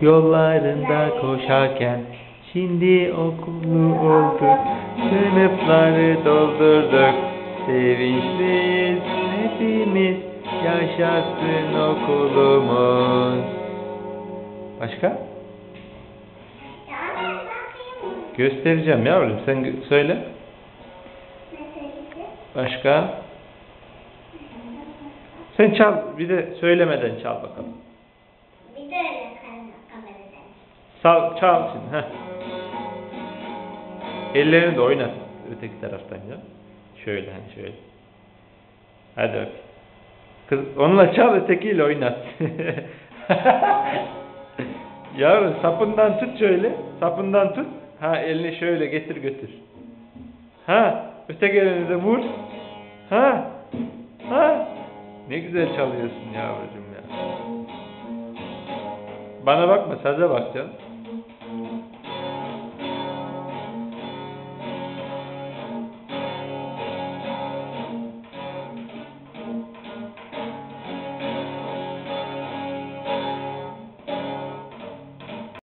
yollarında koşarken Şimdi okulu olduk, sınıfları doldurduk Sevinçliyiz hepimiz, yaşasın okulumuz Başka? Göstereceğim yavrum, sen söyle. Başka? Sen çal, bir de söylemeden çal bakalım. Bir de öyle kal- kameradan. Sal, çal şimdi. Heh. Ellerini de oynat öteki taraftan ya. Şöyle hani şöyle. Hadi bak. Kız onunla çal ötekiyle oynat. Yavrum sapından tut şöyle. Sapından tut. Ha elini şöyle getir götür. Ha öteki elini de vur. Ha. Ha. Ne güzel çalıyorsun yavrucuğum ya. Bana bakma saza bak canım.